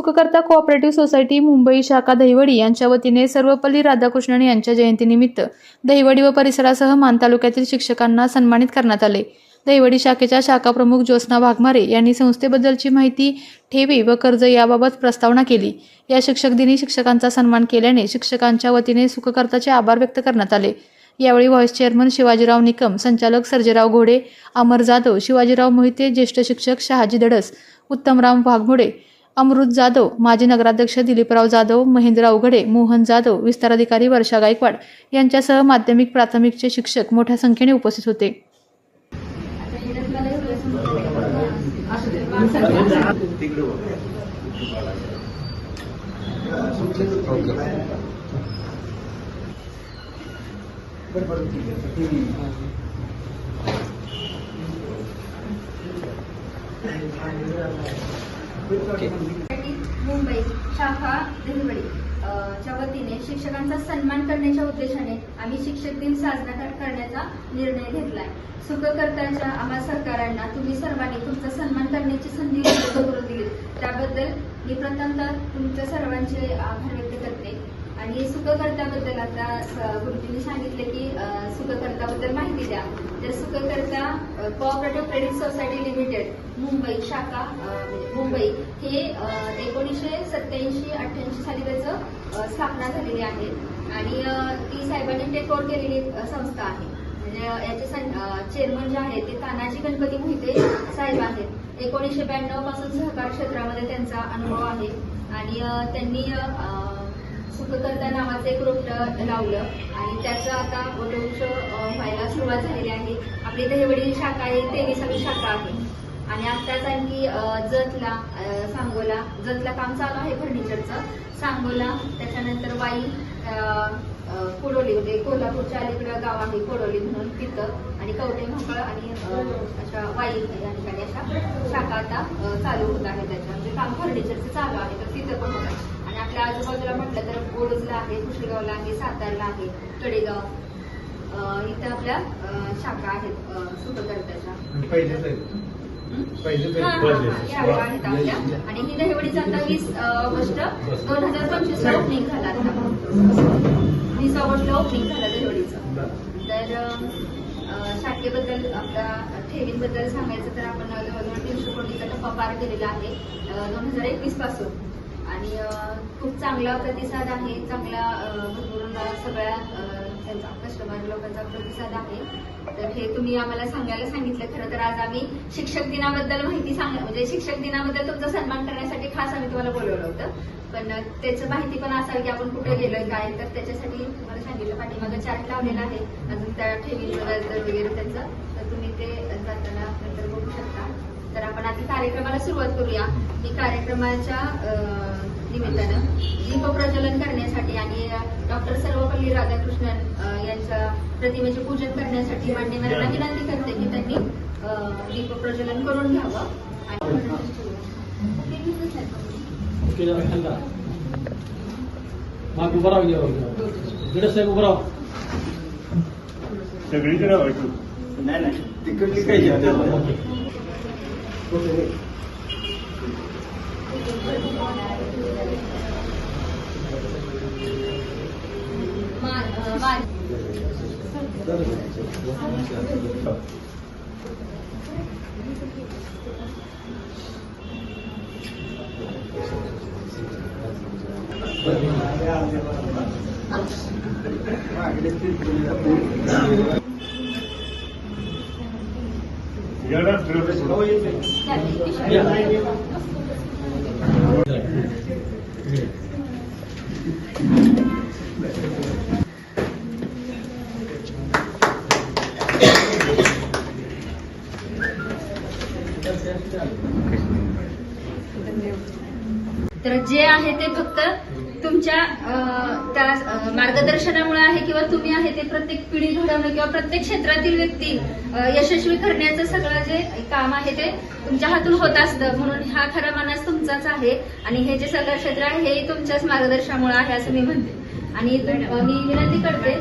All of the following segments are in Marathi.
सुखकर्ता कोऑपरेटिव्ह सोसायटी मुंबई शाखा दहिवडी यांच्या वतीने सर्वपल्ली राधाकृष्णन यांच्या जयंतीनिमित्त दहिवडी व परिसरासह मान तालुक्यातील शिक्षकांना सन्मानित करण्यात आले. दहिवडी शाखेच्या शाखा प्रमुख ज्योत्स्ना वाघमारे यांनी संस्थेबद्दलची माहिती ठेवी व कर्ज याबाबत प्रस्तावना केली. या शिक्षक दिनी शिक्षकांचा सन्मान केल्याने शिक्षकांच्या वतीने सुखकर्ताचे आभार व्यक्त करण्यात आले. यावेळी व्हाईस चेअरमन शिवाजीराव निकम संचालक सर्जेराव घोडे अमर जाधव शिवाजीराव मोहिते ज्येष्ठ शिक्षक शहाजी धडस उत्तमराम वाघमोडे अमृत जाधव माजी नगराध्यक्ष दिलीपराव जाधव महेंद्र अवघडे मोहन जाधव विस्ताराधिकारी वर्षा गायकवाड यांच्यासह माध्यमिक प्राथमिकचे शिक्षक मोठ्या संख्येने उपस्थित होते. मुंबई शाखा दहिवडी च्या वतीने शिक्षकांचा सन्मान करण्याच्या उद्देशाने आम्ही शिक्षक दिन साजरा करण्याचा निर्णय घेतलाय. सुखकर्त्याच्या आम्हा सरकारांना तुम्ही सर्वांनी तुमचा सन्मान करण्याची संधी उपलब्ध करून दिली. त्याबद्दल मी प्रथमतः तुमच्या सर्वांचे आभार व्यक्त करते. आणि सुखकर्त्याबद्दल आता स- गुरुजींनी सांगितलं की सुखकर्ताबद्दल माहिती द्या. तर Sukhkarta cooperative credit society limited Mumbai शाखा म्हणजे मुंबई हे एकोणीसशे सत्याऐंशी अठ्ठ्याऐंशी साली त्याचं स्थापना झालेली आहे. आणि ती साहेबांनी टेक केलेली संस्था आहे. म्हणजे याचे चेअरमन जे आहेत ते तानाजी गणपती मोहिते साहेब आहेत. एकोणीसशे ब्याण्णवपासून सहकार क्षेत्रामध्ये त्यांचा अनुभव आहे. आणि त्यांनी सुखकर्ता नावाचं एक रोपटं लावलं आणि त्याचं आता वटवृक्ष व्हायला सुरुवात झालेली आहे. आपली दहिवडी शाखा आहे तेविसावी शाखा आहे. आणि आत्ताच आणखी जतला सांगोला जतला काम चालू आहे फर्निचरचं. सांगोला त्याच्यानंतर वाई कोडोली म्हणजे कोल्हापूरच्या अलीकडं गाव आहे कोडोली म्हणून तिथं. आणि कवटे म्हकळ आणि अशा वाई या ठिकाणी अशा शाखा आता चालू होत आहे त्याच्या. म्हणजे काम फर्निचरचं चालू आहे. तर तिथं पण होत आहे आपल्या आजूबाजूला म्हटलं तर बोडूजला आहे कुशेगावला आहे सातारला आहे कडेगाव अ, इथं आपल्या शाखा आहेत सुखकर्त्याच्या आहेत. आपल्या आणि ही दहिवडीचा आता वीस ऑगस्ट दोन हजार पंचवीस ला ओपनिंग झाला आता. वीस ऑगस्टला ओपनिंग झालं दहिवडीचं. तर शाखेबद्दल आपल्या ठेवींबद्दल सांगायचं तर आपण जवळजवळ तीनशे कोटीचा टप्पा पार केलेला आहे. दोन हजार एकवीसपासून. आणि खूप चांगला प्रतिसाद आहे. चांगला अ, भरपूर सगळ्या त्यांचा कस्टमर लोकांचा प्रतिसाद आहे. तर हे तुम्ही आम्हाला सांगायला सांगितलं. खरं तर आज आम्ही शिक्षक दिनाबद्दल माहिती सांग म्हणजे शिक्षक दिनाबद्दल तुमचा सन्मान करण्यासाठी खास आम्ही तुम्हाला बोलवलं होतं. पण त्याचं माहिती पण असावी की आपण कुठे गेलोय काय तर त्याच्यासाठी तुम्हाला सांगितलं. पाठीमागं चार्ट लावलेला आहे. अजून त्या ठेवी वगैरे त्यांचं तर तुम्ही ते जाताना नंतर बघू तर आपण आधी कार्यक्रमाला सुरुवात करूया. मी कार्यक्रमाच्या निमित्तानं दीप प्रज्वलन करण्यासाठी आणि डॉक्टर सर्वपल्ली राधाकृष्णन यांच्या प्रतिमेचे पूजन करण्यासाठी मान्यवरांना विनंती करते की त्यांनी दीप प्रज्वलन करून घ्यावं. आणि माग उभं राहू गणेश साहेब उभं राहू. सगळीकडे नाही तिकडली काही ओके. मा- अं, मा- येणार फिरवलं सोडून. या. तर जे आहे ते फक्त तुमच्या त्या मार्गदर्शनामुळे आहे किंवा तुम्ही आहे ते प्रत्येक पिढी घडवणं किंवा प्रत्येक क्षेत्रातील व्यक्ती यशस्वी करण्याचं सगळं जे काम आहे ते तुमच्या हातून होत असतं. म्हणून हा खरा मानस तुमचाच आहे आणि हे जे सगळं क्षेत्र आहे हे तुमच्याच मार्गदर्शनामुळे आहे असं मी म्हणते. आणि मी विनंती करते.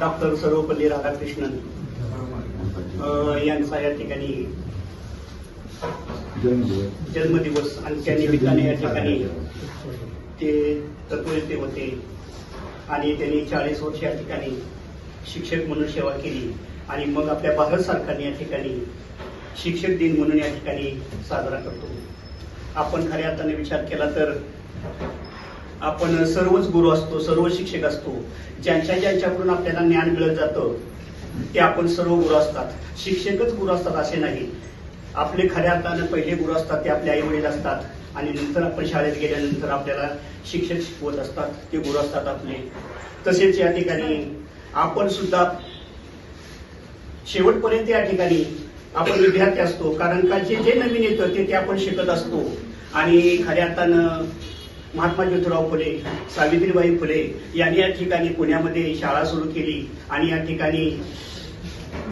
डॉक्टर सर्वपल्ली राधाकृष्णन अ, यांचा या ठिकाणी जन्मदिवस. आणि त्या निमित्ताने या ठिकाणी ते तत्वते होते. आणि त्यांनी चाळीस वर्ष या ठिकाणी शिक्षक म्हणून सेवा केली. आणि मग आपल्या भारत सरकारने या ठिकाणी शिक्षक दिन म्हणून या ठिकाणी साजरा करतो. आपण खऱ्या अर्थाने विचार केला तर आपण सर्वच गुरु असतो सर्व शिक्षक असतो. ज्यांच्या ज्यांच्याकडून आपल्याला ज्ञान मिळत जातं ते आपण सर्व गुरु असतात. शिक्षकच गुरु असतात असे नाही. आपले खऱ्या अर्थानं पहिले गुरु असतात ते आपले आई वडील असतात. आणि नंतर आपण शाळेत गेल्यानंतर आपल्याला शिक्षक शिकवत असतात ते गुरु असतात आपले. तसेच या ठिकाणी आपण सुद्धा शेवटपर्यंत या ठिकाणी आपण विद्यार्थी असतो कारण का जे जे नवीन येतं ते ते आपण शिकत असतो. आणि खऱ्या अर्थानं महात्मा ज्योतिराव फुले सावित्रीबाई फुले यांनी या ठिकाणी पुण्यामध्ये शाळा सुरू केली आणि या ठिकाणी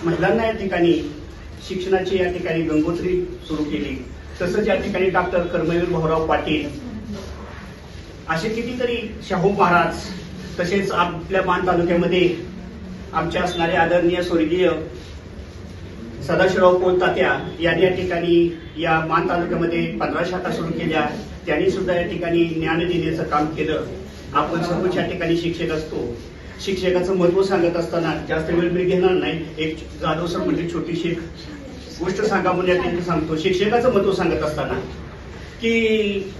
महिलांना या ठिकाणी शिक्षणाची या ठिकाणी गंगोत्री सुरू केली. तसंच या ठिकाणी डॉक्टर कर्मवीर भाऊराव पाटील असे कितीतरी शाहू महाराज तसेच आपल्या मान तालुक्यामध्ये आमच्या असणारे आदरणीय स्वर्गीय सदाशिवराव कोलतात्या यांनी या ठिकाणी या मान तालुक्यामध्ये पंधरा शाखा सुरू केल्या. त्यांनी सुद्धा या ठिकाणी ज्ञान देण्याचं काम केलं. आपण सर्वच या ठिकाणी शिक्षक असतो. शिक्षकाचं महत्त्व सांगत असताना जास्त वेळ मी घेणार नाही. एक जाधव सर म्हणजे छोटीशी एक गोष्ट सांगा म्हणून सांगतो. शिक्षकाचं महत्त्व सांगत असताना की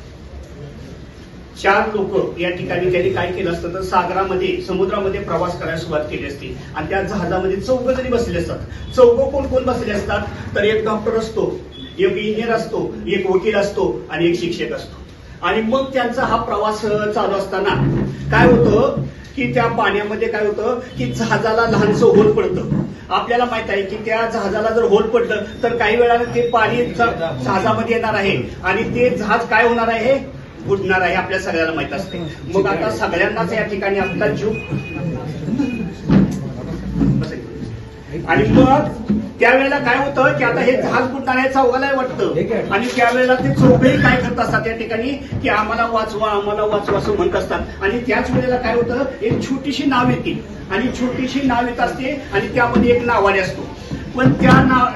चार लोक या ठिकाणी त्यांनी काय केलं असतं तर सागरामध्ये समुद्रामध्ये प्रवास करायला सुरुवात केली असती. आणि त्या जहाजामध्ये चौघ जरी बसले असतात चौघ कोण कोण बसले असतात? तर एक डॉक्टर असतो एक इंजिनियर असतो एक वकील असतो आणि एक शिक्षक असतो. आणि मग त्यांचा हा प्रवास चालू असताना काय होतं की त्या पाण्यामध्ये काय होतं की जहाजाला लहानसं होत पडतं. आपल्याला माहीत आहे की त्या जहाजाला जर होल पडलं तर काही वेळानं ते पाणी जहाजामध्ये येणार आहे. आणि ते जहाज काय होणार आहे? बुडणार आहे आपल्या सगळ्याला माहीत असते. मग आता सगळ्यांनाच या ठिकाणी आपला जीव आणि मग त्यावेळेला काय होतं की आता हे जहाज आहे चौघाला वाटतं आणि त्यावेळेला ते चौघही काय करत असतात त्या ठिकाणी? की आम्हाला वाचवा आम्हाला वाचवा असं म्हणत असतात. आणि त्याच वेळेला काय होतं? एक छोटीशी नाव येते. आणि छोटीशी नाव येत असते आणि त्यामध्ये एक नावाने असतो. पण त्या नाव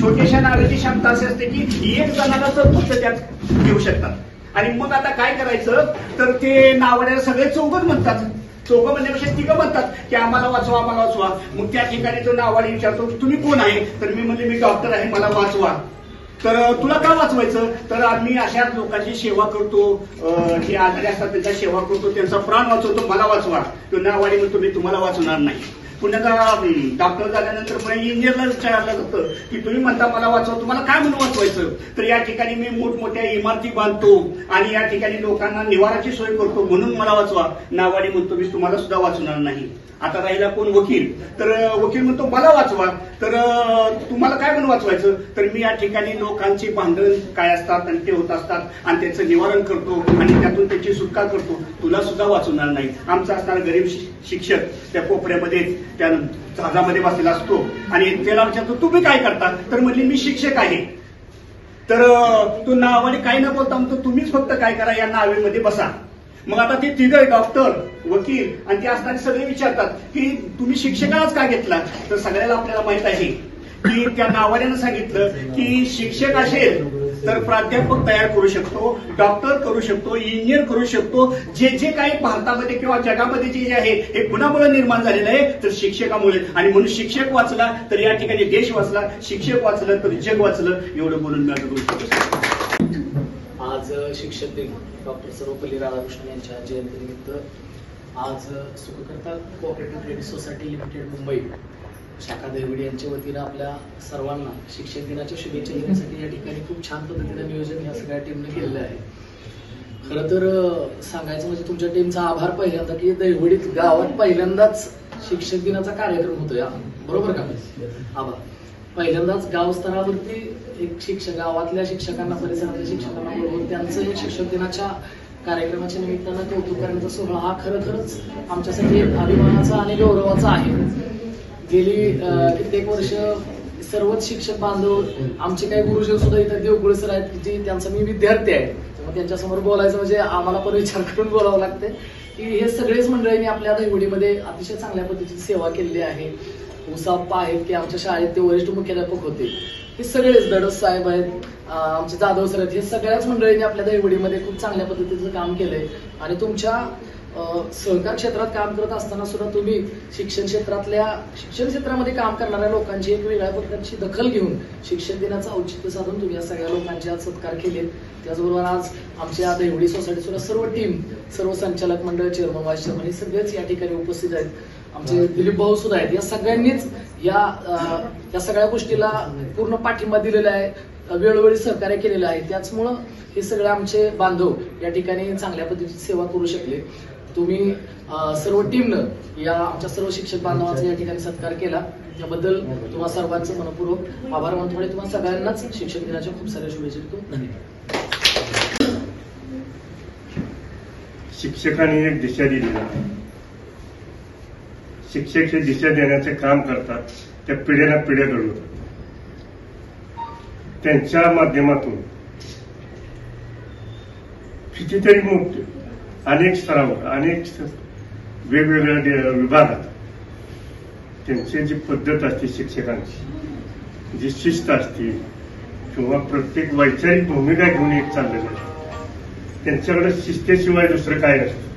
छोट्याशा नावाची क्षमता अशी असते की एक जणाला तर फक्त त्यात घेऊ शकतात. आणि मग आता काय करायचं? तर ते नावाड्याला सगळे चौघच म्हणतात. चौघ म्हणण्यापेक्षा तिघं म्हणतात की आम्हाला वाचवा आम्हाला वाचवा. मग त्या ठिकाणी तो नावाडी विचारतो तुम्ही कोण आहे? तर मी म्हणजे मी डॉक्टर आहे मला वाचवा. तर तुला का वाचवायचं? तर आम्ही अशा लोकांची सेवा करतो. जे आजारी असतात त्यांचा सेवा करतो. त्यांचा प्राण वाचवतो मला वाचवा. तो नावाडी म्हणतो मी तुम्हाला वाचवणार नाही. पुण्याचा डॉक्टर झाल्यानंतर मग इंजिनियरला विचारलं जातं की तुम्ही म्हणता मला वाचवा तुम्हाला काय म्हणून वाचवायचं? तर या ठिकाणी मी मोठमोठ्या इमारती बांधतो आणि या ठिकाणी लोकांना निवाराची सोय करतो म्हणून मला वाचवा. नावाडी म्हणतो मी तुम्हाला सुद्धा वाचणार नाही. आता राहिला कोण वकील? तर वकील म्हणतो मला वाचवा. तर तुम्हाला काय म्हणून वाचवायचं? तर मी या ठिकाणी लोकांची भांडण काय असतात आणि ते होत असतात आणि त्याचं निवारण करतो आणि त्यातून त्याची सुटका करतो. तुला सुद्धा वाचवणार नाही. आमचा असणारा गरीब शि- शिक्षक त्या कोपऱ्यामध्ये त्या जहाजामध्ये बसलेला असतो आणि त्याला विचारतो तुम्ही काय करता? तर म्हणली मी शिक्षक आहे. तर अं, तू नावाने काही न बोलता म्हणतो तुम्हीच फक्त काय करा या नावेमध्ये बसा. मग आता ते तिघ डॉक्टर वकील आणि ते असणारे सगळे विचारतात की तुम्ही शिक्षकालाच का घेतला तर सगळ्याला आपल्याला माहीत आहे की त्या नावाऱ्यानं सांगितलं की शिक्षक असेल तर प्राध्यापक तयार करू शकतो डॉक्टर करू शकतो इंजिनियर करू शकतो. जे जे काही भारतामध्ये किंवा जगामध्ये जे जे आहे हे कुणामुळे निर्माण झालेलं आहे तर शिक्षकामुळे. आणि म्हणून शिक्षक वाचला तर या ठिकाणी देश वाचला शिक्षक वाचलं तर जग वाचलं एवढं बोलून मी आता आज शिक्षक दिन. डॉक्टर सर्वपल्ली राधाकृष्णन यांच्या जयंतीनिमित्त आज Sukhkarta cooperative credit society limited Mumbai शाखा देवगडी यांच्या वतीनं आपल्या सर्वांना शिक्षक दिनाच्या शुभेच्छा देण्यासाठी या ठिकाणी खूप छान पद्धतीनं नियोजन ह्या सगळ्या टीमने केलेलं आहे. खरं तर सांगायचं म्हणजे तुमच्या टीमचा आभार पहिल्यांदा की दैवडीत गावात पहिल्यांदाच शिक्षक दिनाचा कार्यक्रम होतोय. बरोबर का? आभार. पहिल्यांदाच गाव स्तरावरती एक शिक्षक गावातल्या शिक्षकांना परिसरातल्या शिक्षकांना बोलवून त्यांचं एक शिक्षक दिनाच्या कार्यक्रमाच्या निमित्तानं कौतुक करण्याचा सोहळा हा खरोखरच आमच्यासाठी एक अभिमानाचा आणि गौरवाचा आहे. गेली कित्येक वर्ष सर्वच शिक्षक बांधव आमचे काही गुरुजन सुद्धा इथं देवगुळे सर आहेत की जे त्यांचा मी विद्यार्थी आहे. त्यामुळे त्यांच्यासमोर बोलायचं म्हणजे आम्हाला पण विचार करून बोलावं लागते की हे सगळेच मंडळींनी आपल्या दैवडीमध्ये अतिशय चांगल्या पद्धतीची सेवा केलेली आहे. उसाप्पा आहेत की आमच्या शाळेत ते वरिष्ठ मुख्याध्यापक होते. हे सगळेच दडस साहेब आहेत आमचे जाधव सर आहेत हे सगळ्याच मंडळींनी आपल्या दैवडीमध्ये खूप चांगल्या पद्धतीचं काम केलंय. आणि तुमच्या सहकार क्षेत्रात काम करत असताना सुद्धा तुम्ही शिक्षण क्षेत्रातल्या शिक्षण क्षेत्रामध्ये काम करणाऱ्या लोकांची एक वेगळ्या प्रकारची दखल घेऊन शिक्षण दिनाचं औचित्य साधून तुम्ही या सगळ्या लोकांचे आज सत्कार केले त्याचबरोबर आज आमच्या देवडी सोसायटी सुद्धा सर्व टीम सर्व संचालक मंडळ चेअरमन वाईस चेअरमन हे सगळेच या ठिकाणी उपस्थित आहेत. आमचे दिलीप भाऊ सुद्धा आहेत. या सगळ्यांनीच या या सगळ्या गोष्टीला पूर्ण पाठिंबा दिलेला आहे वेळोवेळी सहकार्य केलेलं आहे. त्याचमुळं हे सगळे आमचे बांधव या ठिकाणी चांगल्या पद्धतीची सेवा करू शकले. तुम्ही सर्व टीमनं या आमच्या सर्व शिक्षक बांधवांचा या ठिकाणी सत्कार केला. त्याबद्दल तुम्हा सर्वांचं मनपूर्वक आभार. मानतो आणि तुम्हा सगळ्यांनाच शिक्षक दिनाच्या खूप साऱ्या शुभेच्छा देतो. धन्यवाद. शिक्षकांनी एक दिशा दिली शिक्षक हे दिशा देण्याचे काम करतात त्या पिढ्याला पिढ्या घडवतात. त्यांच्या माध्यमातून कितीतरी मुक्त अनेक स्तरावर अनेक वेगवेगळ्या विभागात त्यांची जी पद्धत असते शिक्षकांची जी शिस्त असते किंवा प्रत्येक वैचारिक भूमिका घेऊन एक चाललेलं असतं. त्यांच्याकडे शिस्तेशिवाय दुसरं काय नसतं.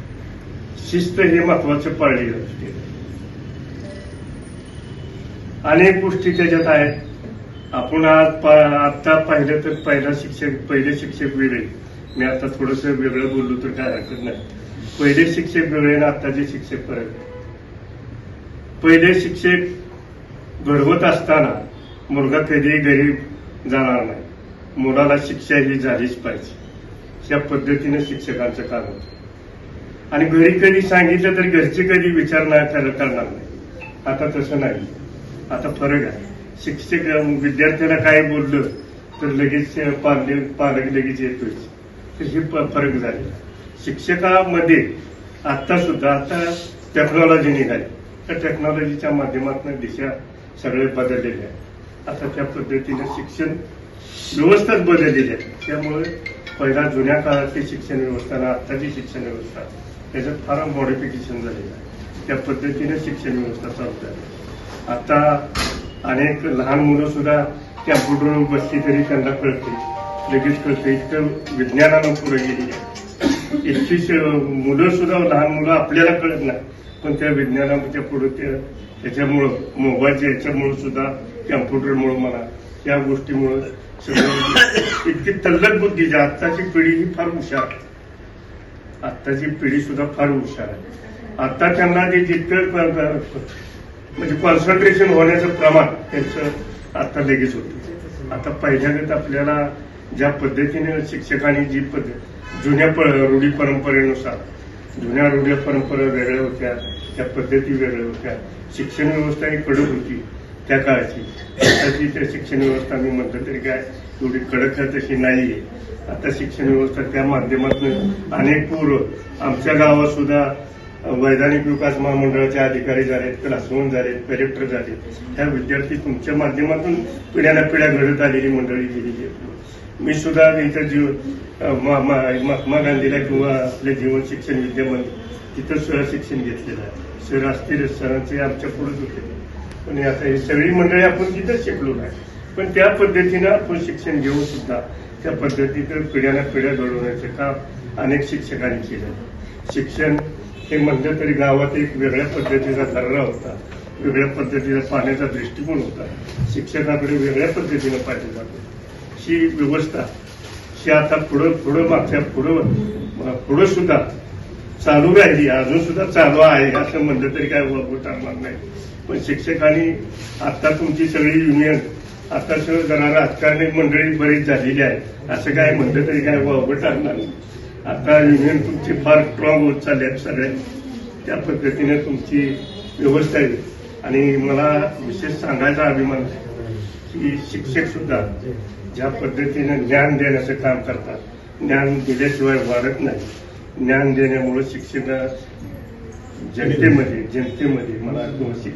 शिस्त हे महत्वाचं पाळलेलं असते. अनेक गोष्टी त्याच्यात आहेत. आपण आज पा- आता पाहिलं तर पहिला शिक्षक पहिले शिक्षक वेगळे. मी आता थोडस वेगळं बोललो तर काय हरकत नाही. पहिले शिक्षक वेगळे आणि आताचे शिक्षक फरक पहिले शिक्षक घडवत असताना मुलगा कधीही गरीब जाणार नाही. मुलाला शिक्षा ही झालीच पाहिजे. या पद्धतीने शिक्षकांचं काम होतं. आणि घरी कधी सांगितलं तर घरचे कधी विचार नाही करणार नाही. आता तसं नाही. आता फरक आहे. शिक्षक विद्यार्थ्यांना विद्यार्थ्याला काय बोललं तर लगेच पालक पालक लगेच येतोय. तर हे प- फरक झाले. शिक्षकामध्ये आता सुद्धा आता टेक्नॉलॉजी निघाली. त्या टेक्नॉलॉजीच्या माध्यमातून दिशा सगळे बदललेल्या आहेत. आता त्या पद्धतीने शिक्षण व्यवस्थाच बदललेली आहे. त्यामुळे पहिला जुन्या काळातली शिक्षण व्यवस्था आणि आत्ताची शिक्षण व्यवस्था त्याच्यात फार मॉडिफिकेशन झालेलं आहे. त्या पद्धतीने शिक्षण व्यवस्था चालू झाली आता अनेक लहान मुलं सुद्धा कॅम्प्युटरवर बसली तरी त्यांना कळते. लगेच कळते इतकं विज्ञानानं पुढे गेली आहे. इतकी मुलं सुद्धा लहान मुलं आपल्याला कळत नाही. पण त्या विज्ञानाच्या पुढे त्या त्याच्यामुळं मोबाईलच्या याच्यामुळं सुद्धा कॅम्प्युटरमुळं म्हणा या गोष्टीमुळं सगळं म्हणजे इतकी तल्लक बुद्धीची आत्ताची पिढी ही फार हुशार आहे. आत्ताची पिढी सुद्धा फार हुशार आहे. आता त्यांना जे जितकं म्हणजे कॉन्सन्ट्रेशन होण्याचं प्रमाण त्यांचं आता लगेच होतं. आता पहिल्यांदाच आपल्याला ज्या पद्धतीने शिक्षकांनी जी पद्धत जुन्या प- रूढी परंपरेनुसार जुन्या रूढी परंपरा वेगळ्या होत्या त्या पद्धती वेगळ्या होत्या शिक्षण व्यवस्था ही कडक होती त्या काळची. आताची त्या शिक्षण व्यवस्था मी म्हटलं तरी काय एवढी कडक आहे तशी आहे आता शिक्षण व्यवस्था त्या माध्यमातून अनेक पूर्व आमच्या गावात सुद्धा वैधानिक विकास महामंडळाचे अधिकारी झालेत क्लासरूम झालेत कलेक्टर झालेत. ह्या विद्यार्थी तुमच्या माध्यमातून पिढ्याला पिढ्या घडत आलेली मंडळी गेलेली आहेत. मी सुद्धा इथं जीव महात्मा गांधीला किंवा आपले जीवन शिक्षण विद्यमान तिथं सुद्धा शिक्षण घेतलेलं आहे. सर असतील सरांचे आमच्या पुढेच होते पण आता ही सगळी मंडळी आपण तिथंच शिकलो नाही पण त्या पद्धतीनं आपण शिक्षण घेऊन सुद्धा त्या पद्धतीनं पिढ्याना पिढ्या घडवण्याचं काम अनेक शिक्षकांनी केलं शिक्षण हे म्हणलं तरी गावात एक वेगळ्या पद्धतीचा दर्रा होता. वेगळ्या पद्धतीचा पाण्याचा दृष्टिकोन होता. शिक्षकाकडे वेगळ्या पद्धतीनं पाहिजे जातो. ही व्यवस्था ही आता पुढं पुढं मागच्या पुढं पुढं सुद्धा चालू राहिली. अजून सुद्धा चालू आहे असं म्हणलं तरी काय टाकणार नाही. पण शिक्षकांनी आता तुमची सगळी युनियन आता सगळं जरा राजकारणी मंडळी बरीच झालेली आहे असं काय म्हणलं तरी काय वावगं टाकणार नाही. आता युनियन तुमची फार स्ट्रॉंग होत चालली आहे सगळे. त्या पद्धतीने तुमची व्यवस्था आहे. आणि मला विशेष सांगायचा अभिमान की शिक्षक सुद्धा ज्या पद्धतीने ज्ञान देण्याचं काम करतात ज्ञान दिल्याशिवाय वाढत नाही. ज्ञान देण्यामुळे शिक्षक जनतेमध्ये जनतेमध्ये मला किंवा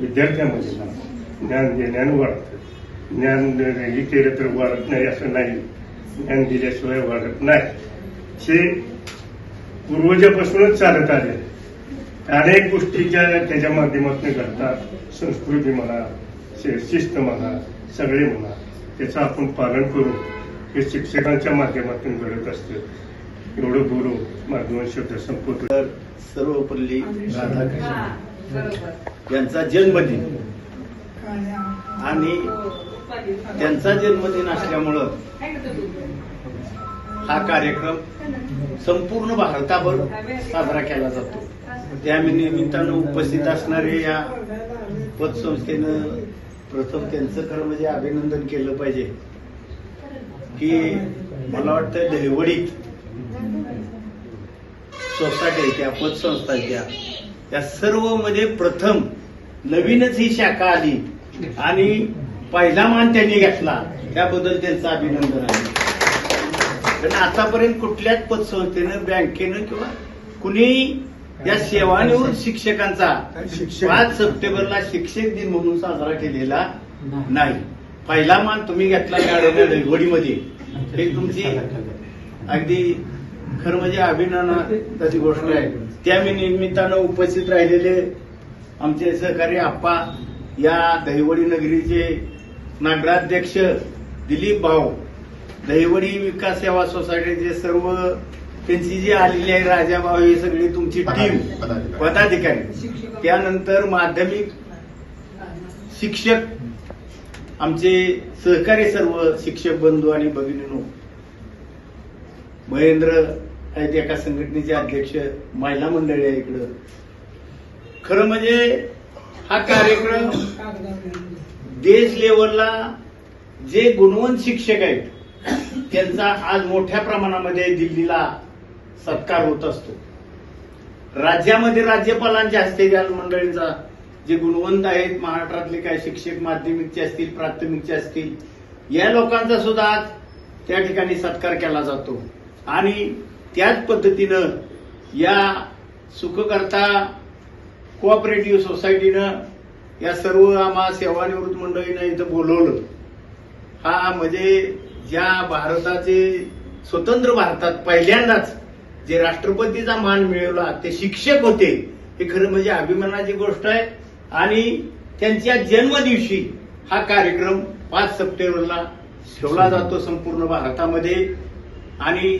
विद्यार्थ्यामध्ये मला ज्ञान देण्यानं वाढतं. ज्ञान हे केलं तर वाढत नाही असं नाही. ज्ञान दिल्याशिवाय वाढत नाही. हे पूर्वजापासूनच चालत आले. आहे. अनेक गोष्टीच्या त्याच्या माध्यमातून घडतात. संस्कृती म्हणा शिस्त म्हणा सगळे म्हणा त्याचं आपण पालन करू हे शिक्षकांच्या माध्यमातून घडत असतं. एवढं बोलू माझं शब्द संपवतो. तर सर्वपल्ली राधाकृष्ण यांचा जन्मदिन. आणि त्यांचा जन्मदिन असल्यामुळं हा कार्यक्रम संपूर्ण भारताभर साजरा केला जातो. म्हणजे त्या निमित्तानं उपस्थित असणारे या पतसंस्थेनं प्रथम त्यांचं खरं म्हणजे अभिनंदन केलं पाहिजे. की मला वाटतं दहिवडीत सोसायटी आहे त्या पतसंस्था त्या त्या सर्वमध्ये प्रथम नवीनच ही शाखा आली आणि पहिला मान त्यांनी घेतला. त्याबद्दल त्यांचं अभिनंदन आहे. कारण आतापर्यंत कुठल्याच पतसंस्थेनं बँकेनं किंवा कुणी या सेवानिवृत्त शिक्षकांचा पाच सप्टेंबरला शिक्षक दिन म्हणून साजरा केलेला नाही. पहिला मान तुम्ही घेतला मॅडम वडीमध्ये हे तुमची अगदी खरं म्हणजे अभिनंदनाची गोष्ट आहे. त्या निमित्तानं उपस्थित राहिलेले आमचे सहकारी आप्पा या दहिवडी नगरीचे नगराध्यक्ष दिलीप भाऊ दहिवडी विकास सेवा सोसायटीचे सर्व त्यांची जी आलेली आहे राजाभाऊ ही सगळी तुमची टीम पदाधिकारी. त्यानंतर माध्यमिक शिक्षक आमचे सहकारी सर्व शिक्षक बंधू आणि भगिनीनो महेंद्र आहेत एका संघटनेचे अध्यक्ष महिला मंडळी आहे इकडं. खरं म्हणजे हा कार्यक्रम देश लेवलला जे गुणवंत शिक्षक आहेत त्यांचा आज मोठ्या प्रमाणामध्ये दिल्लीला सत्कार होत असतो. राज्यामध्ये राज्यपालांच्या हस्ते या मंडळींचा जे गुणवंत आहेत महाराष्ट्रातले काय शिक्षक माध्यमिकचे असतील प्राथमिकचे असतील या लोकांचा सुद्धा आज त्या ठिकाणी सत्कार केला जातो. आणि त्याच पद्धतीनं या सुखकर्ता कोऑपरेटिव्ह सोसायटीनं या सर्व आम्हा सेवानिवृत्त मंडळीनं इथं बोलवलं. हा म्हणजे ज्या भारताचे स्वतंत्र भारतात पहिल्यांदाच जे राष्ट्रपतीचा मान मिळवला ते शिक्षक होते हे खरं म्हणजे अभिमानाची गोष्ट आहे. आणि त्यांच्या जन्मदिवशी हा कार्यक्रम पाच सप्टेंबरला ठेवला जातो संपूर्ण भारतामध्ये. आणि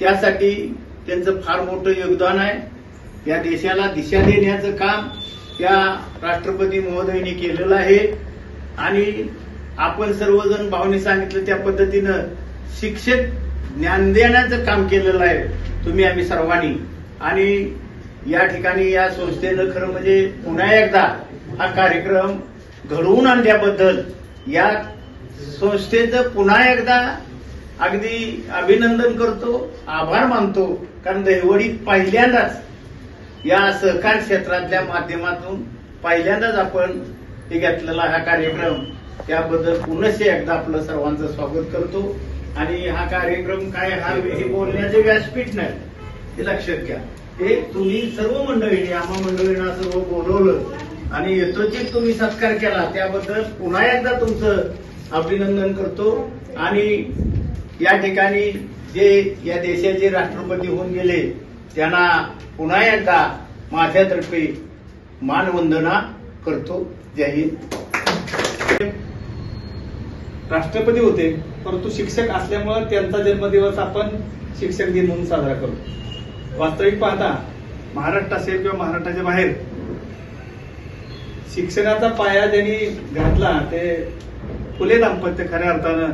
त्यासाठी त्यांचं फार मोठं योगदान आहे. या देशाला दिशा देण्याचं काम त्या राष्ट्रपती महोदयांनी केलेलं आहे. आणि आपण सर्वजण भावने सांगितलं त्या पद्धतीनं शिक्षक ज्ञान देण्याचं काम केलेलं आहे. तुम्ही आम्ही सर्वांनी. आणि या ठिकाणी या संस्थेनं खरं म्हणजे पुन्हा एकदा हा कार्यक्रम घडवून आणल्याबद्दल या संस्थेचं पुन्हा एकदा अगदी अभिनंदन करतो आभार मानतो. कारण दहिवडीत पहिल्यांदाच या सहकार क्षेत्रातल्या माध्यमातून पहिल्यांदाच आपण हे घेतलेला हा कार्यक्रम. त्याबद्दल पुनश्च एकदा आपलं सर्वांचं स्वागत करतो. आणि हा कार्यक्रम काय हा हे बोलण्याचे व्यासपीठ नाही. हे लक्षात घ्या. हे तुम्ही सर्व मंडळींनी आम्हा मंडळींना सर्व बोलवलं आणि यथोचित तुम्ही सत्कार केला त्याबद्दल पुन्हा एकदा तुमचं अभिनंदन करतो. आणि या ठिकाणी जे या देशाचे राष्ट्रपती होऊन गेले त्यांना पुन्हा एकदा माझ्यातर्फे मानवंदना करतो. जय हिंद. राष्ट्रपती होते परंतु शिक्षक असल्यामुळे त्यांचा जन्मदिवस आपण शिक्षक दिन म्हणून साजरा करू वास्तविक पाहता महाराष्ट्र असेल किंवा महाराष्ट्राच्या बाहेर शिक्षणाचा पाया ज्यांनी घातला ते फुले दाम्पत्य खऱ्या अर्थानं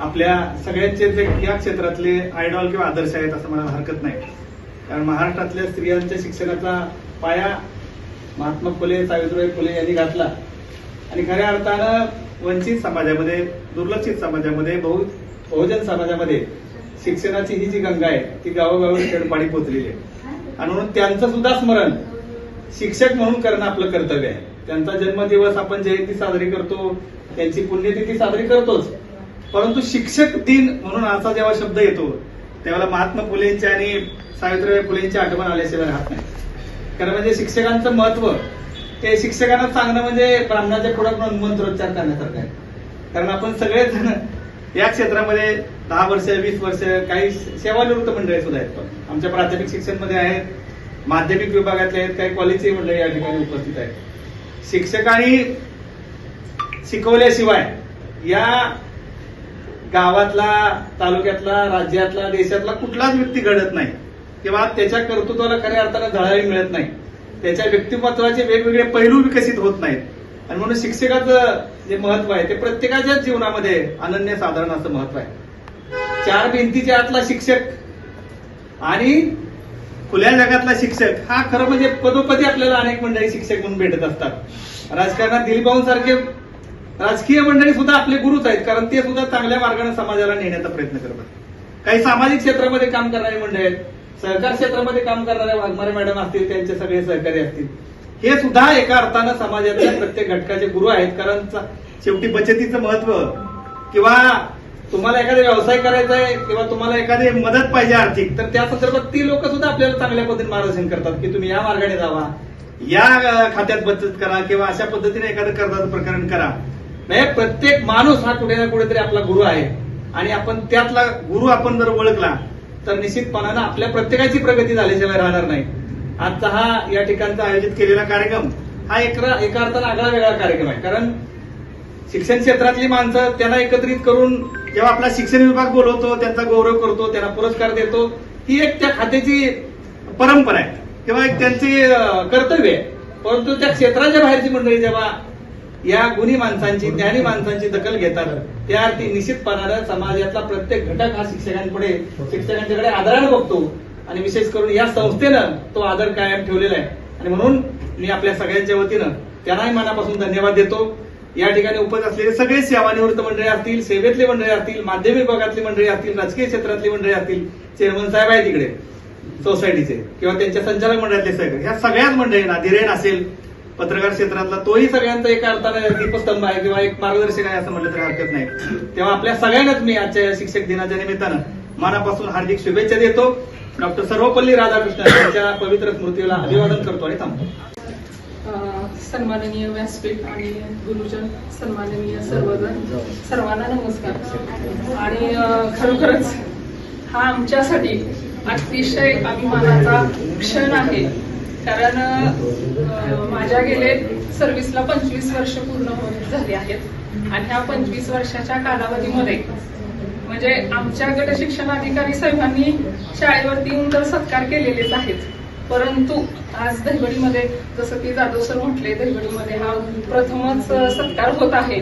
आपल्या सगळ्यांचे जे या क्षेत्रातले आयडॉल किंवा आदर्श आहेत असं मला हरकत नाही. कारण महाराष्ट्रातल्या स्त्रियांच्या शिक्षणाचा पाया महात्मा फुले सावित्रीबाई फुले यांनी घातला. आणि खऱ्या अर्थानं वंचित समाजामध्ये दुर्लक्षित समाजामध्ये बहु बहुजन समाजामध्ये शिक्षणाची ही जी गंगा आहे ती गावोगावी खेडपाडी पोचलेली आहे. आणि म्हणून त्यांचं सुद्धा स्मरण शिक्षक म्हणून करणं आपलं कर्तव्य आहे. त्यांचा जन्मदिवस आपण जयंती साजरी करतो त्यांची पुण्यतिथी साजरी करतोच. परंतु शिक्षक दिन म्हणून असा जेव्हा शब्द येतो त्यावेळेला महात्मा फुलेंची आणि सावित्रीबाई फुलेंची आठवण आल्याशिवाय राहत नाही. कारण म्हणजे शिक्षकांचं महत्त्व ते शिक्षकांना सांगणं म्हणजे ब्राह्मणाच्या पुढे मंत्रोच्चार करण्यासारखं आहे. कारण आपण सगळेच जण या क्षेत्रामध्ये दहा वर्ष वीस वर्ष काही सेवानिवृत्त मंडळी सुद्धा आहेत. आमच्या प्राथमिक शिक्षणमध्ये आहेत माध्यमिक विभागातले आहेत काही कॉलेजचे मंडळी या ठिकाणी उपस्थित आहेत. शिक्षकांनी शिकवल्याशिवाय या गावातला तालुक्यातला राज्यातला देशातला कुठलाच व्यक्ती घडत नाही. किंवा त्याच्या कर्तृत्वाला खऱ्या अर्थानं झळाळी मिळत नाही. त्याच्या व्यक्तिमत्वाचे वेगवेगळे पैलू विकसित होत नाहीत. आणि म्हणून शिक्षकाचं जे महत्त्व आहे ते प्रत्येकाच्याच जीवनामध्ये अनन्य साधारण असं महत्त्व आहे. चार भिंतीच्या आतला शिक्षक आणि खुल्या जगातला शिक्षक हा खरं म्हणजे पदोपदी आपल्याला अनेक मंडळी शिक्षक म्हणून भेटत असतात. राजकारणात दिलीप सारखे राजकीय मंडळी सुद्धा आपले गुरुच आहेत कारण ते सुद्धा चांगल्या मार्गाने समाजाला नेण्याचा प्रयत्न करतात. काही सामाजिक क्षेत्रामध्ये काम करणारी मंडळी आहेत. सहकार क्षेत्रामध्ये काम करणाऱ्या वाघमारे मॅडम असतील त्यांचे सगळे सहकारी असतील. हे सुद्धा एका अर्थानं समाजातल्या प्रत्येक घटकाचे गुरु आहेत कारण शेवटी बचतीचं महत्त्व. किंवा तुम्हाला एखादा व्यवसाय करायचा आहे किंवा तुम्हाला एखादी मदत पाहिजे आर्थिक तर त्या संदर्भात ती लोक सुद्धा आपल्याला चांगल्या पद्धतीने मार्गदर्शन करतात की तुम्ही या मार्गाने जावा. या खात्यात बचत करा किंवा अशा पद्धतीने एखादं कर्जाचं प्रकरण करा. म्हणजे प्रत्येक माणूस हा कुठे ना कुठेतरी आपला गुरु आहे. आणि आपण त्यातला गुरु आपण जर ओळखला तर निश्चितपणानं आपल्या प्रत्येकाची प्रगती झाल्याशिवाय राहणार नाही. आजचा हा या ठिकाणचा आयोजित केलेला कार्यक्रम हा एक एका अर्थानं आगळा वेगळा कार्यक्रम आहे. कारण शिक्षण क्षेत्रातली माणसं त्यांना एकत्रित करून जेव्हा आपला शिक्षण विभाग बोलवतो त्यांचा गौरव करतो त्यांना पुरस्कार देतो ही एक त्या खात्याची परंपरा आहे. किंवा एक त्यांचे कर्तव्य आहे. परंतु त्या क्षेत्राच्या बाहेरची मंडळी जेव्हा या गुणी माणसांची ज्ञानी माणसांची दखल घेतात त्या अर्थी निश्चितपणानं समाजातला प्रत्येक घटक हा शिक्षकांपुढे शिक्षकांच्याकडे आदरानं बघतो. आणि विशेष करून या संस्थेनं तो आदर कायम ठेवलेला आहे. आणि म्हणून मी आपल्या सगळ्यांच्या वतीनं त्यांनाही मनापासून धन्यवाद देतो. या ठिकाणी उपस्थित असलेले सगळे सेवानिवृत्त मंडळी असतील सेवेतले मंडळी असतील माध्यमिक विभागातली मंडळी असतील राजकीय क्षेत्रातली मंडळी असतील चेअरमन साहेब आहे तिकडे सोसायटीचे किंवा त्यांच्या संचालक मंडळातले सगळे. ह्या सगळ्याच मंडळींना धीरेन असेल पत्रकार क्षेत्रातला तोही सगळ्यांचा एका अर्थाने दीपस्तंभ आहे किंवा एक मार्गदर्शक आहे असं म्हटलं तरी हरकत नाही. तेव्हा आपल्या सगळ्यांनाच मी आजच्या या शिक्षक दिनाच्या निमित्तानं मनापासून हार्दिक शुभेच्छा देतो. डॉक्टर सर्वपल्ली राधाकृष्णन यांच्या पवित्र स्मृतीला अभिवादन करतो आणि थांबतो. सन्माननीय व्यासपीठ आणि गुरुजन सन्माननीय सर्वजण सर्वांना नमस्कार. आणि खरोखरच हा आमच्यासाठी अतिशय अभिमानाचा क्षण आहे. कारण माझ्या गेले सर्व्हिसला पंचवीस वर्ष पूर्ण होत झाली आहेत. आणि ह्या पंचवीस वर्षाच्या कालावधीमध्ये म्हणजे आमच्या गट शिक्षण अधिकारी साहेबांनी शाळेवरती येऊन तर सत्कार केलेलेच आहेत. परंतु आज दहिवडीमध्ये जसं की जाधव सर म्हटले दहिवडीमध्ये हा प्रथमच सत्कार होत आहे.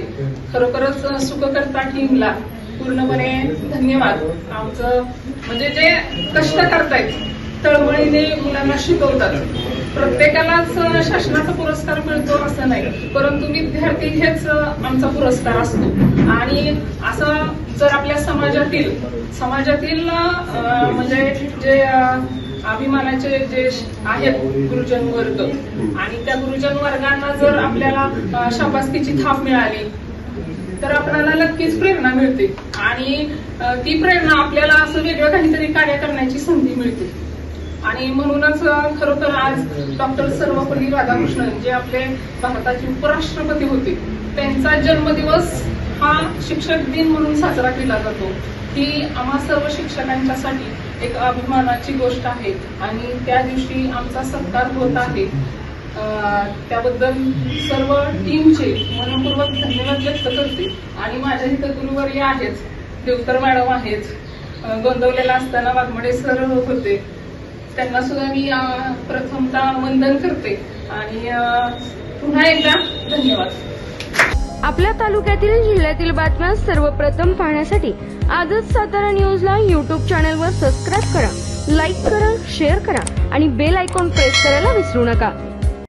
खरोखरच सुखकर्ता टीमला पूर्णपणे धन्यवाद. आमचं म्हणजे जे कष्ट करतायत तळमळीने मुलांना शिकवतात. प्रत्येकालाच शासनाचा पुरस्कार मिळतो असं नाही. परंतु विद्यार्थी हेच आमचा पुरस्कार असतो. आणि असं जर आपल्या समाजातील समाजातील म्हणजे जे अभिमानाचे जे आहेत गुरुजन वर्ग आणि त्या गुरुजन वर्गांना जर आपल्याला शाबासकीची थाप मिळाली तर आपल्याला नक्कीच प्रेरणा मिळते. आणि ती प्रेरणा आपल्याला असं वेगळं काहीतरी कार्य करण्याची संधी मिळते. आणि म्हणूनच खरोखर आज डॉक्टर सर्वपल्ली राधाकृष्णन जे आपले भारताचे उपराष्ट्रपती होते त्यांचा जन्मदिवस हा शिक्षक दिन म्हणून साजरा केला जातो. ही आम्हा सर्व शिक्षकांच्यासाठी एक अभिमानाची गोष्ट आहे आणि त्या दिवशी आमचा सत्कार होत आहे. त्याबद्दल सर्व टीमचे मनपूर्वक धन्यवाद व्यक्त करते. आणि माझ्या इथं गुरुवर्य आहेच देवतर मॅडम आहेत. गोंदवलेला असताना वाघमडे सर होते. त्यांना सुद्धा मी प्रथमतः वंदन करते. आणि पुन्हा एकदा धन्यवाद. आपल्या तालुक्यातील जिल्ह्यातील बातम्या सर्वप्रथम पाहण्यासाठी आजच सातारा न्यूजला यूट्यूब चॅनलवर सबस्क्राईब करा लाईक करा शेअर करा आणि बेल आयकॉन प्रेस करायला विसरू नका.